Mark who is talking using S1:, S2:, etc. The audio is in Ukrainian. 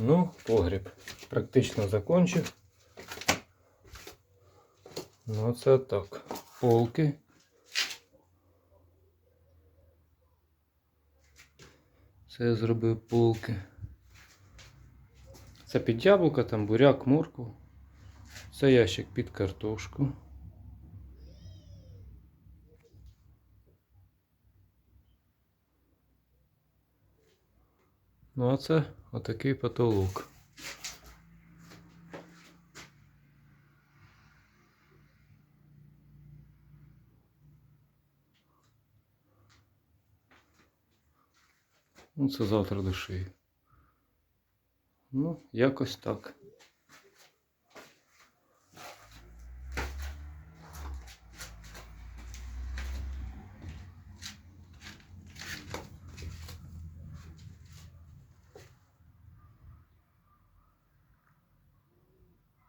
S1: Ну, погріб практично закончив. Ну, це так. Полки. Це я зробив полки. Це під яблука, там буряк, моркву. Це ящик під картошку. Ну, а це отакий потолок. Ну, це завтра дошию. Ну, якось так.